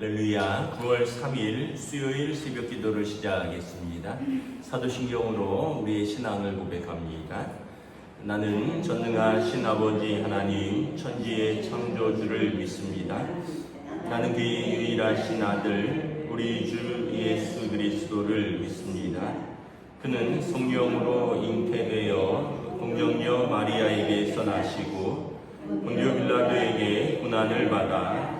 할렐루야. 9월 3일 수요일 새벽 기도를 시작하겠습니다. 사도신경으로 우리의 신앙을 고백합니다. 나는 전능하신 아버지 하나님 천지의 창조주를 믿습니다. 나는 그의 유일하신 아들 우리 주 예수 그리스도를 믿습니다. 그는 성령으로 잉태되어 공정녀 마리아에게서 나시고 본디오 빌라도에게 고난을 받아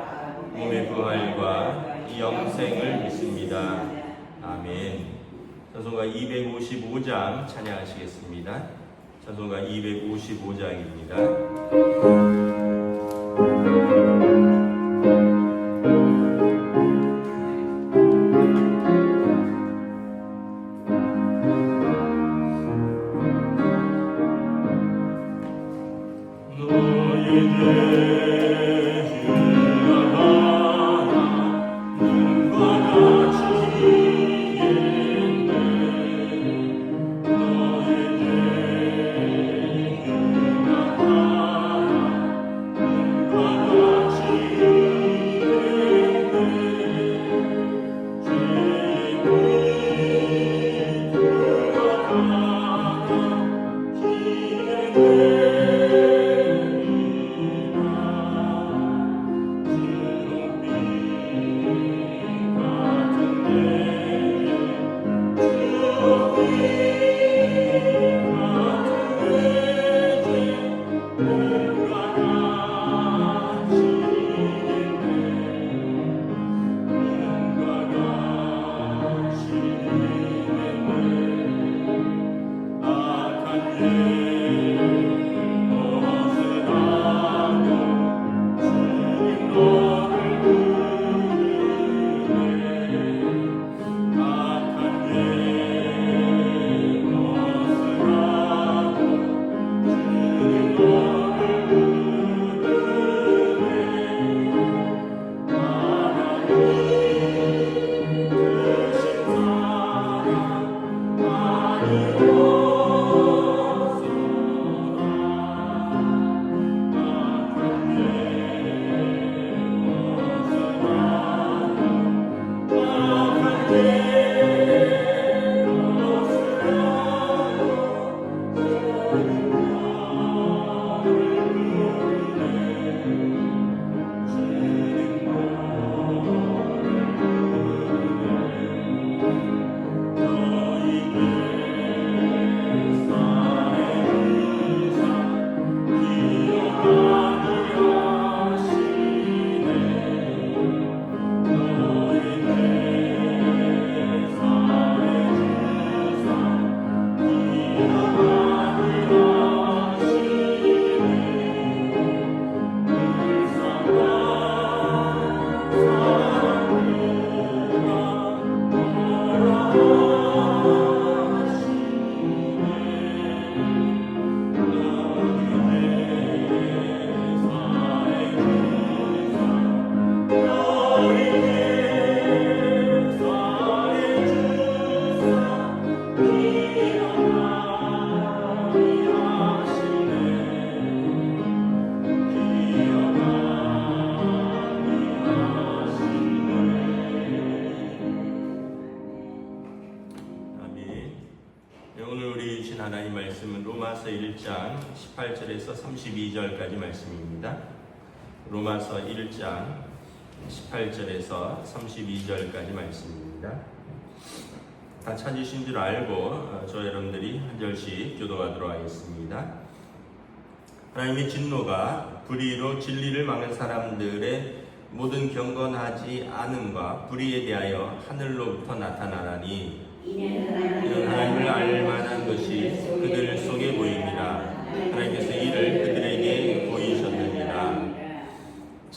몸의 부활과 영생을 믿습니다. 아멘. 찬송가 255장 찬양하시겠습니다. 찬송가 255장입니다. 아 멘. 말씀입니다. 로마서 1장 18절에서 32절까지 말씀입니다. 다 찾으신 줄 알고 어, 저 여러분들이 한 절씩 교도하도록 하겠습니다. 하나님의 진노가 불의로 진리를 막는 사람들의 모든 경건하지 않음과 불의에 대하여 하늘로부터 나타나나니 이는 하나님을 알 만한 것이 그들 속에 보입니다. 하나님께서 이를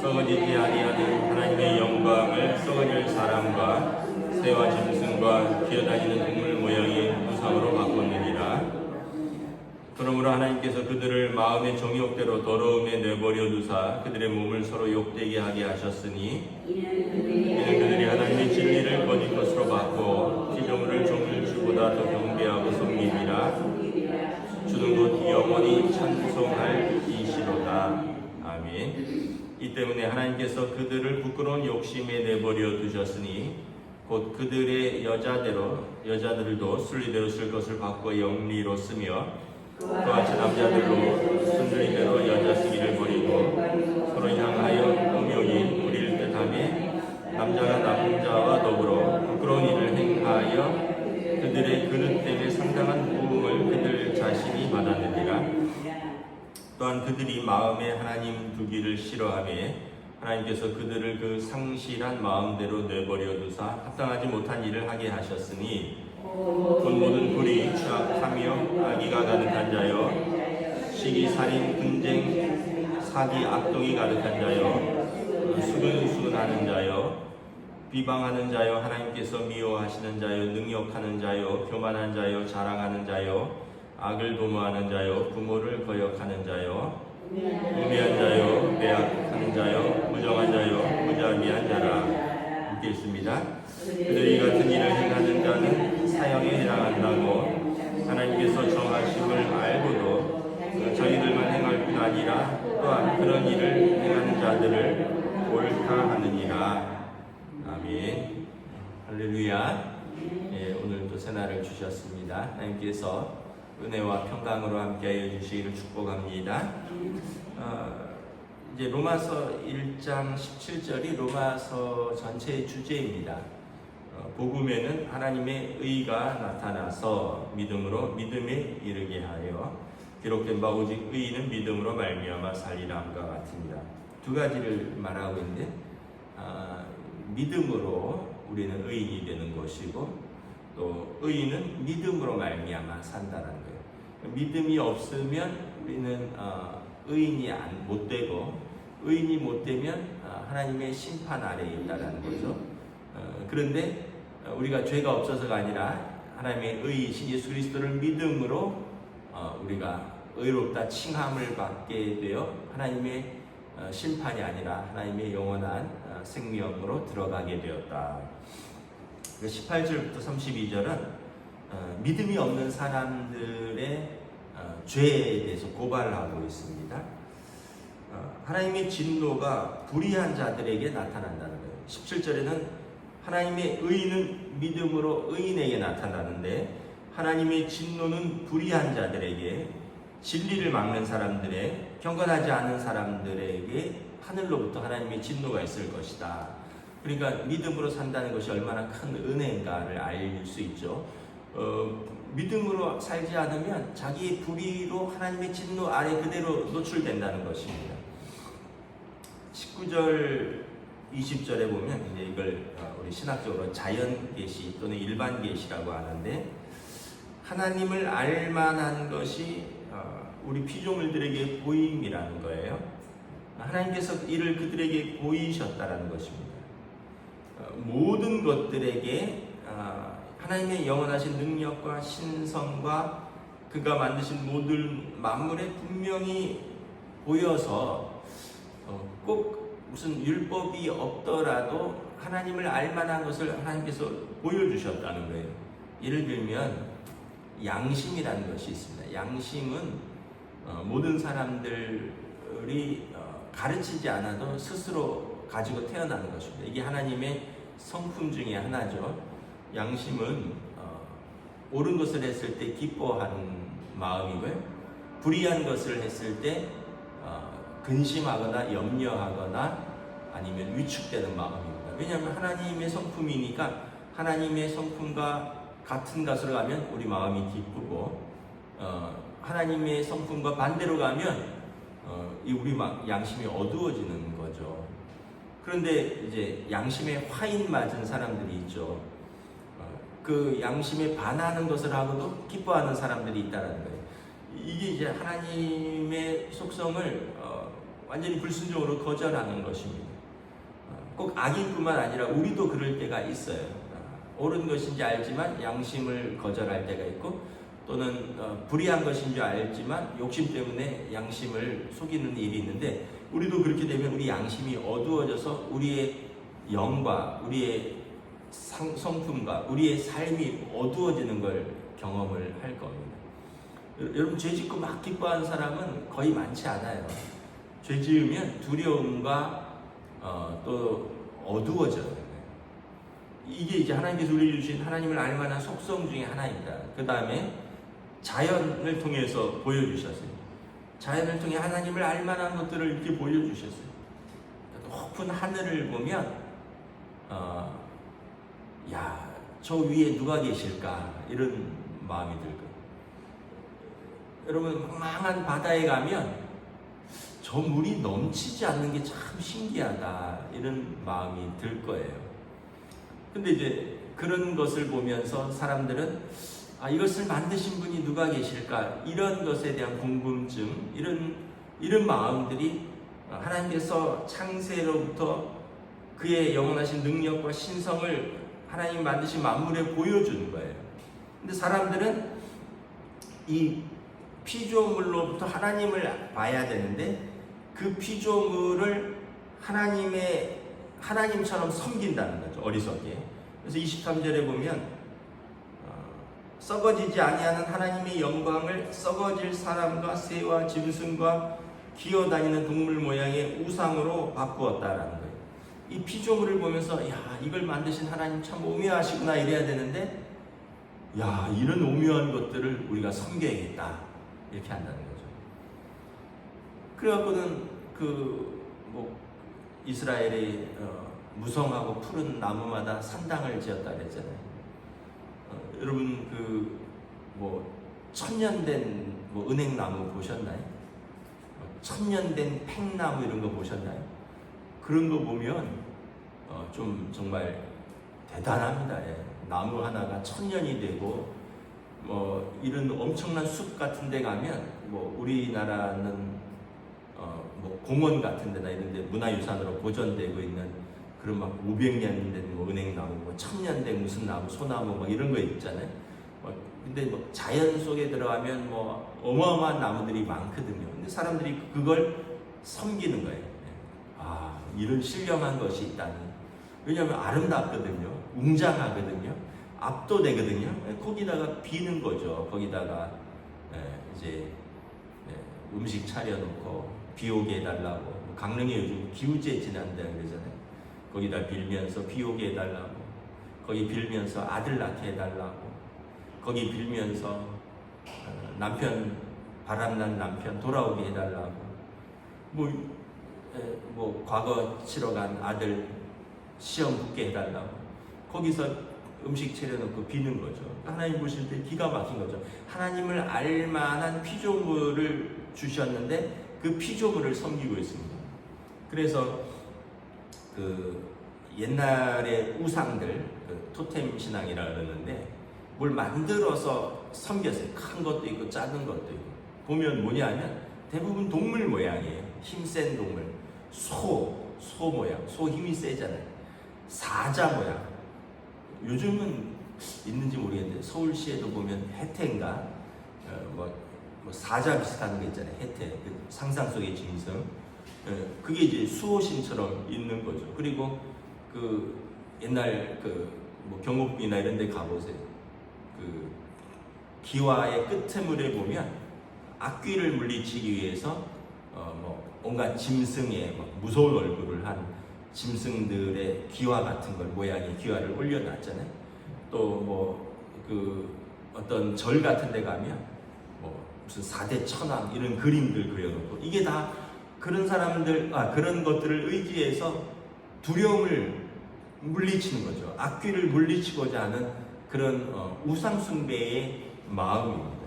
썩어지지 아니하는 하나님의 영광을 썩어질 사람과 새와 짐승과 기어다니는 동물 모양의 우상으로 바꿨느니라. 그러므로 하나님께서 그들을 마음의 정욕대로 더러움에 내버려 두사 그들의 몸을 서로 욕되게 하게 하셨으니 이는 그들이 하나님의 진리를 거짓 것으로 받고 피조물을 종일 주보다 더 경배하고 섬기니라. 주는 곧 영원히 찬송할 이시로다. 아멘 이 때문에 하나님께서 그들을 부끄러운 욕심에 내버려 두셨으니 곧 그들의 여자대로 여자들도 순리대로 쓸 것을 바꿔 영리로 쓰며 그와 같이 남자들로 순리대로 여자 쓰기를 버리고 서로 향하여 음욕이 우리를 뜻하며 남자가 남자와 더불어 부끄러운 일을 행하여 그들의 그릇 때문에 상당한 부흥을 그들 자신이 받았느니라 또한 그들이 마음에 하나님 두기를 싫어하며 하나님께서 그들을 그 상실한 마음대로 내버려 두사 합당하지 못한 일을 하게 하셨으니 곧 모든 불이 추악하며 악의가 가득한 자여 시기 살인 분쟁 사기 악동이 가득한 자여 수근수근하는 자여 비방하는 자여 하나님께서 미워하시는 자여 능욕하는 자여 교만한 자여 자랑하는 자여 악을 도모하는 자여 부모를 거역하는 자여 우매한 자여 빼앗하는 자여 무정한 자여 무자비한 자라. 함께 있습니다. 그들이 이 같은 일을 행하는 자는 사형에 해당한다고 하나님께서 정하심을 알고도 자기들만 행할 뿐 아니라 또한 그런 일을 행하는 자들을 옳다 하느니라. 아멘. 할렐루야. 예, 오늘도 새날을 주셨습니다. 하나님께서 은혜와 평강으로 함께하여 주시기를 축복합니다 어, 이제 로마서 1장 17절이 로마서 전체의 주제입니다. 어, 복음에는 하나님의 의가 나타나서 믿음으로 믿음에 이르게 하여 기록된 바 오직 의인은 믿음으로 말미암아 살리라함과 같습니다. 두 가지를 말하고 있는데 아, 믿음으로 우리는 의인이 되는 것이고 또 의인은 믿음으로 말미암아 산다는 거예요. 믿음이 없으면 우리는 어, 의인이 안, 못 되고 의인이 못 되면 어, 하나님의 심판 아래에 있다라는 거죠. 어, 그런데 어, 우리가 죄가 없어서가 아니라 하나님의 의이신 예수 그리스도를 믿음으로 어, 우리가 의롭다 칭함을 받게 되어 하나님의 어, 심판이 아니라 하나님의 영원한 어, 생명으로 들어가게 되었다. 18절부터 32절은 어, 믿음이 없는 사람들의 어, 죄에 대해서 고발을 하고 있습니다. 어, 하나님의 진노가 불의한 자들에게 나타난다는 거예요. 17절에는 하나님의 의는 믿음으로 의인에게 나타나는데 하나님의 진노는 불의한 자들에게 진리를 막는 사람들의 경건하지 않은 사람들에게 하늘로부터 하나님의 진노가 있을 것이다. 그러니까 믿음으로 산다는 것이 얼마나 큰 은혜인가를 알수 있죠. 어, 믿음으로 살지 않으면 자기 불의로 하나님의 진노 아래 그대로 노출된다는 것입니다. 19절, 20절에 보면 이제 이걸 어, 우리 신학적으로 자연 계시 또는 일반 계시라고 하는데 하나님을 알 만한 것이 어, 우리 피조물들에게 보임이라는 거예요. 하나님께서 이를 그들에게 보이셨다라는 것입니다. 어, 모든 것들에게 어, 하나님의 영원하신 능력과 신성과 그가 만드신 모든 만물에 분명히 보여서 어, 꼭 무슨 율법이 없더라도 하나님을 알만한 것을 하나님께서 보여주셨다는 거예요. 예를 들면 양심이라는 것이 있습니다. 양심은 모든 사람들이 가르치지 않아도 스스로 가지고 태어나는 것입니다. 이게 하나님의 성품 중에 하나죠. 양심은 어, 옳은 것을 했을 때 기뻐하는 마음이고요. 불의한 것을 했을 때 어, 근심하거나 염려하거나 아니면 위축되는 마음입니다. 왜냐하면 하나님의 성품이니까 하나님의 성품과 같은 것으로 가면 우리 마음이 기쁘고 어, 하나님의 성품과 반대로 가면 어, 이 우리 막 양심이 어두워지는 거죠. 그런데 이제 양심에 화인 맞은 사람들이 있죠. 어, 그 양심에 반하는 것을 하고도 기뻐하는 사람들이 있다는 거예요. 이게 이제 하나님의 속성을 어, 완전히 불순종으로 거절하는 것입니다. 어, 꼭 악인뿐만 아니라 우리도 그럴 때가 있어요. 어, 옳은 것인지 알지만 양심을 거절할 때가 있고 또는 어, 불의한 것인 줄 알지만 욕심 때문에 양심을 속이는 일이 있는데 우리도 그렇게 되면 우리 양심이 어두워져서 우리의 영과 우리의 상, 성품과 우리의 삶이 어두워지는 걸 경험을 할 겁니다. 여러분 죄 짓고 막 기뻐하는 사람은 거의 많지 않아요. 죄 지으면 두려움과 어, 또 어두워져요. 이게 이제 하나님께서 우리 주신 하나님을 알 만한 속성 중에 하나입니다. 그 다음에 자연을 통해서 보여주셨어요. 자연을 통해 하나님을 알 만한 것들을 이렇게 보여주셨어요. 높은 하늘을 보면, 어, 야, 저 위에 누가 계실까? 이런 마음이 들고. 여러분, 망망한 바다에 가면 저 물이 넘치지 않는 게 참 신기하다. 이런 마음이 들 거예요. 근데 이제 그런 것을 보면서 사람들은 아, 이것을 만드신 분이 누가 계실까? 이런 것에 대한 궁금증, 이런, 이런 마음들이 하나님께서 창세로부터 그의 영원하신 능력과 신성을 하나님 만드신 만물에 보여주는 거예요. 근데 사람들은 이 피조물로부터 하나님을 봐야 되는데 그 피조물을 하나님의 하나님처럼 섬긴다는 거죠. 어리석게. 그래서 23절에 보면 썩어지지 아니하는 하나님의 영광을 썩어질 사람과 새와 짐승과 기어다니는 동물 모양의 우상으로 바꾸었다라는 거예요. 이 피조물을 보면서 야 이걸 만드신 하나님 참 오묘하시구나 이래야 되는데 야 이런 오묘한 것들을 우리가 섬겨야겠다 이렇게 한다는 거죠. 그래갖고는 그 뭐 이스라엘의 어, 무성하고 푸른 나무마다 산당을 지었다 그랬잖아요. 어, 여러분 그 뭐 천년된 뭐 은행나무 보셨나요? 뭐 천년된 팽나무 이런 거 보셨나요? 그런 거 보면 어, 좀 정말 대단합니다. 예. 나무 하나가 천년이 되고 뭐 이런 엄청난 숲 같은 데 가면 뭐 우리나라는 어, 뭐 공원 같은 데나 이런 데 문화유산으로 보존되고 있는 그런 막 500년 된 뭐 은행나무, 뭐 천년 된 무슨 나무, 소나무 막 이런 거 있잖아요. 뭐 근데 뭐 자연 속에 들어가면 뭐 어마어마한 나무들이 많거든요. 근데 사람들이 그걸 섬기는 거예요. 아, 이런 신령한 것이 있다니. 왜냐하면 아름답거든요. 웅장하거든요. 압도되거든요. 거기다가 비는 거죠. 거기다가 예, 이제 예, 음식 차려놓고 비 오게 해달라고. 뭐 강릉에 요즘 기우제 지난다 그러잖아요. 거기다 빌면서 비 오게 해달라고. 거기 빌면서 아들 낳게 해달라고. 거기 빌면서 어, 남편 바람난 남편 돌아오게 해달라고. 뭐, 에, 뭐 과거 치러 간 아들 시험 붙게 해달라고. 거기서 음식 차려놓고 비는 거죠. 하나님 보실 때 기가 막힌 거죠. 하나님을 알만한 피조물을 주셨는데 그 피조물을 섬기고 있습니다. 그래서 그 옛날의 우상들 그 토템 신앙이라 그러는데 뭘 만들어서 섬겼어요. 큰 것도 있고 작은 것도 있고 보면 뭐냐면 대부분 동물 모양이에요. 힘센 동물, 소, 소 모양, 소 힘이 세잖아요. 사자 모양. 요즘은 있는지 모르겠는데 서울시에도 보면 혜태인가 어, 뭐, 뭐 사자 비슷한 거 있잖아요. 혜태 그 상상 속의 짐승. 어, 그게 이제 수호신처럼 있는 거죠. 그리고 그 옛날 그 뭐 경옥이나 이런 데 가보세요. 그 기와의 끝에물에 보면 악귀를 물리치기 위해서 어뭐 온갖 짐승의 막 무서운 얼굴을 한 짐승들의 기와 같은 걸 모양의 기와를 올려놨잖아요. 또 뭐 그 어떤 절 같은 데 가면 뭐 무슨 사대 천왕 이런 그림들 그려놓고 이게 다 그런 사람들 아 그런 것들을 의지해서 두려움을 물리치는 거죠. 악귀를 물리치고자 하는 그런 어, 우상 숭배의 마음입니다.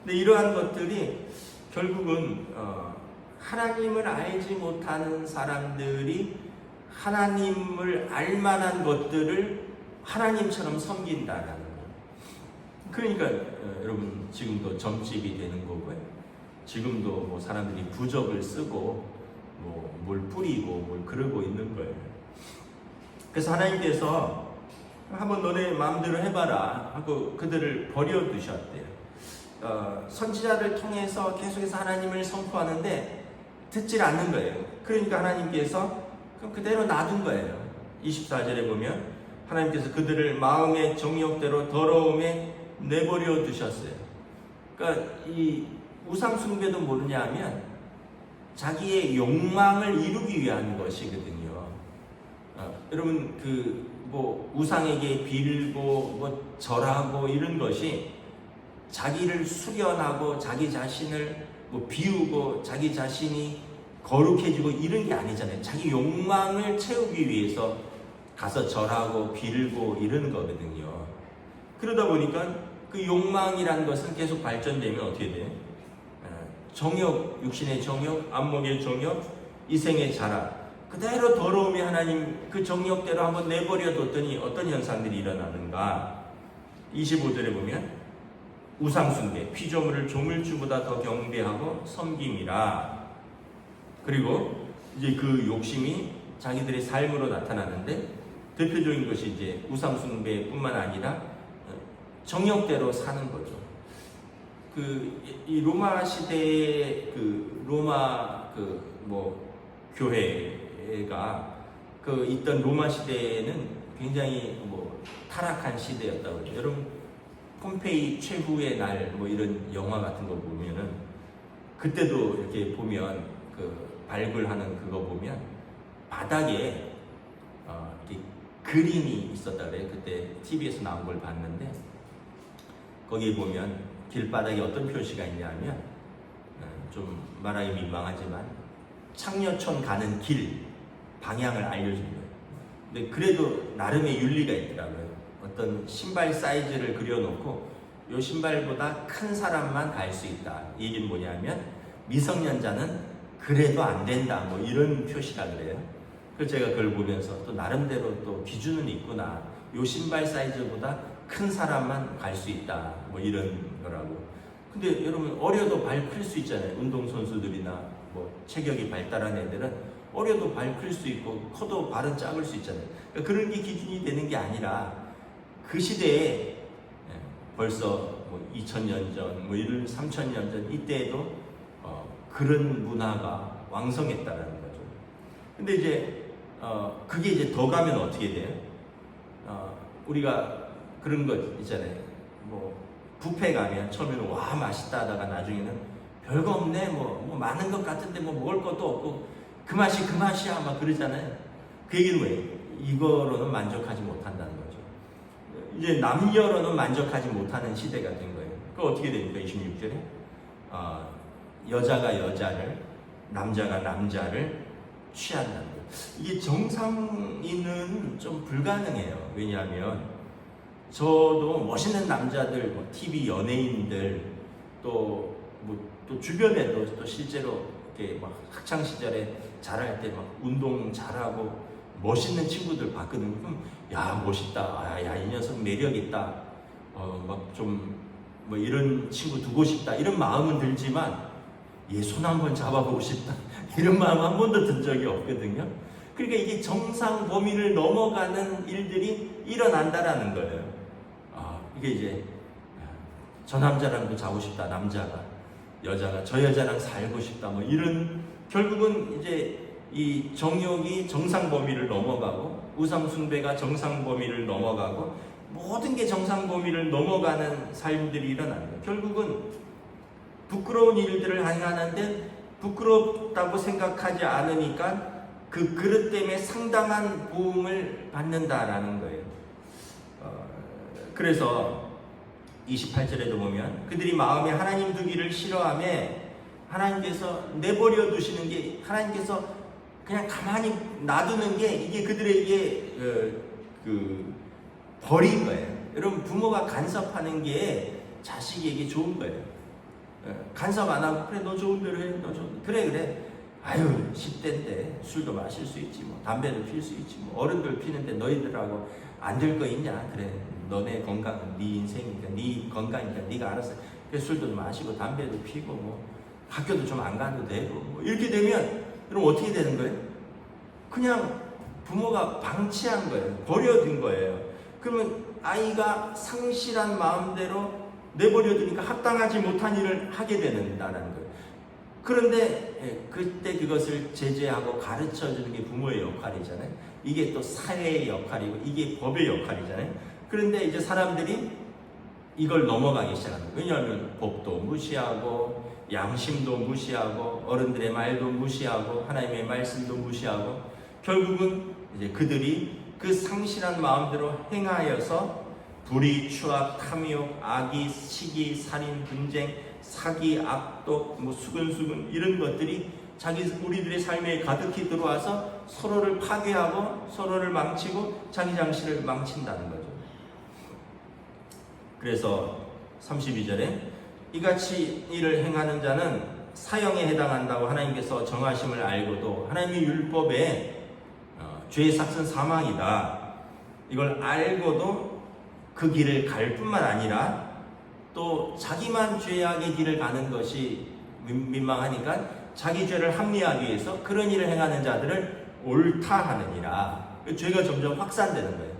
근데 이러한 것들이 결국은 어, 하나님을 알지 못하는 사람들이 하나님을 알 만한 것들을 하나님처럼 섬긴다라는 거예요. 그러니까 어, 여러분 지금도 점집이 되는 거고요. 지금도 뭐 사람들이 부적을 쓰고 뭐 뭘 뿌리고 뭘 그러고 있는 거예요. 그래서 하나님께서 한번 너네 마음대로 해봐라 하고 그들을 버려 두셨대요. 어, 선지자를 통해서 계속해서 하나님을 선포하는데 듣질 않는 거예요. 그러니까 하나님께서 그럼 그대로 놔둔 거예요. 24절에 보면 하나님께서 그들을 마음의 정욕대로 더러움에 내버려 두셨어요. 그러니까 이 우상 숭배도 뭐냐 하면 자기의 욕망을 이루기 위한 것이거든요. 어, 여러분 그 뭐 우상에게 빌고 뭐 절하고 이런 것이 자기를 수련하고 자기 자신을 뭐 비우고 자기 자신이 거룩해지고 이런 게 아니잖아요. 자기 욕망을 채우기 위해서 가서 절하고 빌고 이런 거거든요. 그러다 보니까 그 욕망이라는 것은 계속 발전되면 어떻게 돼요? 아, 정욕, 육신의 정욕, 안목의 정욕, 이생의 자라. 그대로 더러움이 하나님 그 정욕대로 한번 내버려 뒀더니 어떤 현상들이 일어나는가? 25절에 보면 우상숭배, 피조물을 조물주보다 더 경배하고 섬김이라. 그리고 이제 그 욕심이 자기들의 삶으로 나타나는데 대표적인 것이 이제 우상숭배뿐만 아니라 정욕대로 사는 거죠. 그 이 로마 시대의 그 로마 그 뭐 교회가 그 있던 로마 시대에는 굉장히 뭐 타락한 시대였다고 그래요. 여러분 폼페이 최후의 날 뭐 이런 영화 같은 거 보면은 그때도 이렇게 보면 그 발굴하는 그거 보면 바닥에 어 이렇게 그림이 있었다 그래요. 그때 TV에서 나온 걸 봤는데 거기에 보면 길바닥에 어떤 표시가 있냐면 어, 좀 말하기 민망하지만 창녀촌 가는 길 방향을 알려준 거예요. 근데 그래도 나름의 윤리가 있더라고요. 어떤 신발 사이즈를 그려놓고 이 신발보다 큰 사람만 갈 수 있다. 이 얘기는 뭐냐면 미성년자는 그래도 안 된다. 뭐 이런 표시라 그래요. 그래서 제가 그걸 보면서 또 나름대로 또 기준은 있구나. 요 신발 사이즈보다 큰 사람만 갈 수 있다. 뭐 이런 거라고. 근데 여러분 어려도 발 클 수 있잖아요. 운동 선수들이나 뭐 체격이 발달한 애들은 어려도 발 클 수 있고 커도 발은 작을 수 있잖아요. 그러니까 그런 게 기준이 되는 게 아니라 그 시대에 예, 벌써 뭐 2000년 전, 뭐 이런 3000년 전 이때에도 어, 그런 문화가 왕성했다라는 거죠. 근데 이제 어, 그게 이제 더 가면 어떻게 돼요? 어, 우리가 그런 것 있잖아요. 뭐 뷔페 가면 처음에는 와 맛있다 하다가 나중에는 별거 없네 뭐, 뭐 많은 것 같은데 뭐 먹을 것도 없고 그 맛이 그 맛이야 막 그러잖아요. 그 얘기는 뭐예요? 이거로는 만족하지 못한다는 거죠. 이제 남녀로는 만족하지 못하는 시대가 된 거예요. 그 어떻게 됩니까? 26절에 어, 여자가 여자를 남자가 남자를 취한다는 거예요. 이게 정상인은 좀 불가능해요. 왜냐하면 저도 멋있는 남자들, 뭐 TV 연예인들 또 뭐 또 주변에도 또 실제로 이렇게 막 학창 시절에 잘할 때 막 운동 잘하고 멋있는 친구들 봤거든요. 야 멋있다, 아, 야이 녀석 매력 있다, 어 막 좀 뭐 이런 친구 두고 싶다 이런 마음은 들지만 얘 손 한번 잡아보고 싶다 이런 마음 한 번도 든 적이 없거든요. 그러니까 이게 정상 범위를 넘어가는 일들이 일어난다라는 거예요. 아, 이게 이제 저 남자랑도 자고 싶다 남자가 여자가 저 여자랑 살고 싶다 뭐 이런 결국은 이제 이 정욕이 정상 범위를 넘어가고 우상 숭배가 정상 범위를 넘어가고 모든 게 정상 범위를 넘어가는 삶들이 일어나는 거예요. 결국은 부끄러운 일들을 행하는데 부끄럽다고 생각하지 않으니까 그 그릇 때문에 상당한 보응을 받는다라는 그래서 28절에도 보면 그들이 마음에 하나님 두기를 싫어함에 하나님께서 내버려 두시는 게 하나님께서 그냥 가만히 놔두는 게 이게 그들에게 그, 그 벌인 거예요. 여러분 부모가 간섭하는 게 자식에게 좋은 거예요. 예, 간섭 안 하고 그래 너 좋은 대로 해, 너 좋은 그래 그래. 아유 10대인데 술도 마실 수 있지 뭐 담배도 필 수 있지 뭐 어른들 피는데 너희들하고 안 될 거 있냐 그래 너네 건강은 네 인생이니까 네 건강이니까 네가 알아서 그래 술도 마시고 담배도 피고 뭐 학교도 좀 안 가도 되고 뭐 이렇게 되면 그럼 어떻게 되는 거예요? 그냥 부모가 방치한 거예요. 버려둔 거예요. 그러면 아이가 상실한 마음대로 내버려두니까 합당하지 못한 일을 하게 된다는 거예요. 그런데 예, 그때 그것을 제재하고 가르쳐 주는 게 부모의 역할이잖아요. 이게 또 사회의 역할이고 이게 법의 역할이잖아요. 그런데 이제 사람들이 이걸 넘어가기 거예요. 왜냐하면 법도 무시하고 양심도 무시하고 어른들의 말도 무시하고 하나님의 말씀도 무시하고 결국은 이제 그들이 그 상실한 마음대로 행하여서 불의, 추악, 탐욕, 악의, 시기, 살인, 분쟁, 사기, 악독, 뭐 수근수근 이런 것들이 자기 우리들의 삶에 가득히 들어와서 서로를 파괴하고 서로를 망치고 자기 장실을 망친다는 거죠. 그래서 32절에 이같이 일을 행하는 자는 사형에 해당한다고 하나님께서 정하심을 알고도 하나님의 율법에 어, 죄의 삭은 사망이다. 이걸 알고도 그 길을 갈 뿐만 아니라 또 자기만 죄악의 길을 가는 것이 민- 민망하니까 자기 죄를 합리하기 위해서 그런 일을 행하는 자들을 옳다 하느니라. 그 죄가 점점 확산되는 거예요.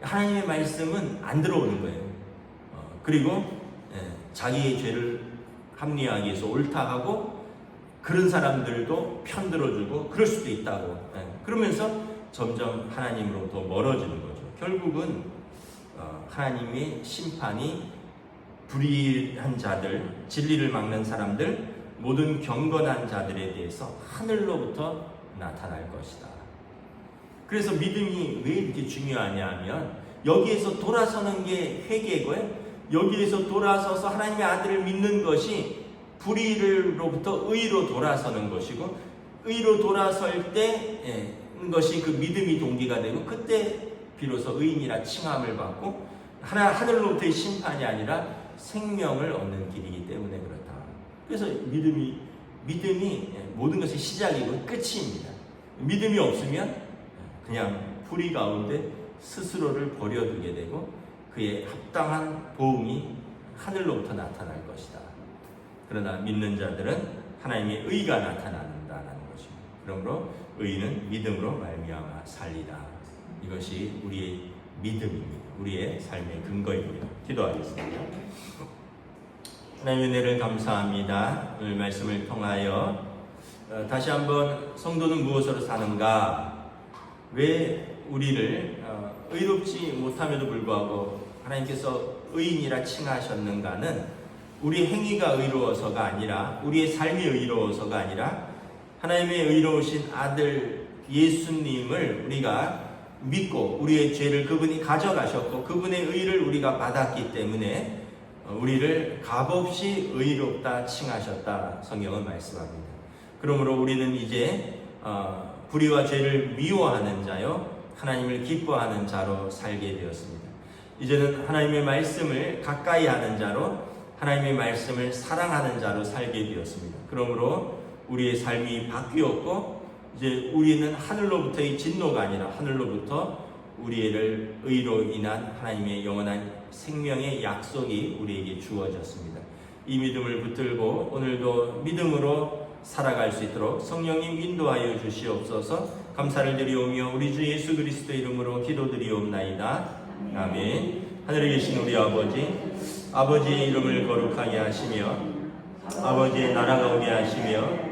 하나님의 말씀은 안 들어오는 거예요. 어, 그리고 예, 자기의 죄를 합리화하기 위해서 옳다 하고 그런 사람들도 편들어주고 그럴 수도 있다고 예, 그러면서 점점 하나님으로부터 멀어지는 거죠. 결국은 어, 하나님의 심판이 불의한 자들, 진리를 막는 사람들, 모든 경건한 자들에 대해서 하늘로부터 나타날 것이다. 그래서 믿음이 왜 이렇게 중요하냐 하면 여기에서 돌아서는 게 회개고요. 여기에서 돌아서서 하나님의 아들을 믿는 것이 불의로부터 의로 돌아서는 것이고 의로 돌아설 때 예, 것이 그 믿음이 동기가 되고 그때 비로소 의인이라 칭함을 받고 하나 하늘로부터의 심판이 아니라 생명을 얻는 길이기 때문에 그렇다. 그래서 믿음이 믿음이 예, 모든 것의 시작이고 끝입니다. 믿음이 없으면 그냥 불의 가운데 스스로를 버려두게 되고 그의 합당한 보응이 하늘로부터 나타날 것이다. 그러나 믿는 자들은 하나님의 의가 나타난다는 것입니다. 그러므로 의는 믿음으로 말미암아 살리다. 이것이 우리의 믿음입니다. 우리의 삶의 근거입니다. 기도하겠습니다. 하나님의 은혜를 감사합니다. 오늘 말씀을 통하여 어, 다시 한번 성도는 무엇으로 사는가? 왜 우리를 어, 의롭지 못함에도 불구하고 하나님께서 의인이라 칭하셨는가는 우리 행위가 의로워서가 아니라 우리의 삶이 의로워서가 아니라 하나님의 의로우신 아들 예수님을 우리가 믿고 우리의 죄를 그분이 가져가셨고 그분의 의를 우리가 받았기 때문에 어, 우리를 값없이 의롭다 칭하셨다 성경은 말씀합니다. 그러므로 우리는 이제 어, 불의와 죄를 미워하는 자요 하나님을 기뻐하는 자로 살게 되었습니다. 이제는 하나님의 말씀을 가까이 하는 자로 하나님의 말씀을 사랑하는 자로 살게 되었습니다. 그러므로 우리의 삶이 바뀌었고 이제 우리는 하늘로부터의 진노가 아니라 하늘로부터 우리를 의로 인한 하나님의 영원한 생명의 약속이 우리에게 주어졌습니다. 이 믿음을 붙들고 오늘도 믿음으로 살아갈 수 있도록 성령님 인도하여 주시옵소서 감사를 드리오며 우리 주 예수 그리스도 이름으로 기도드리옵나이다. 아멘. 하늘에 계신 우리 아버지, 아버지의 이름을 거룩하게 하시며 아버지의 나라가 오게 하시며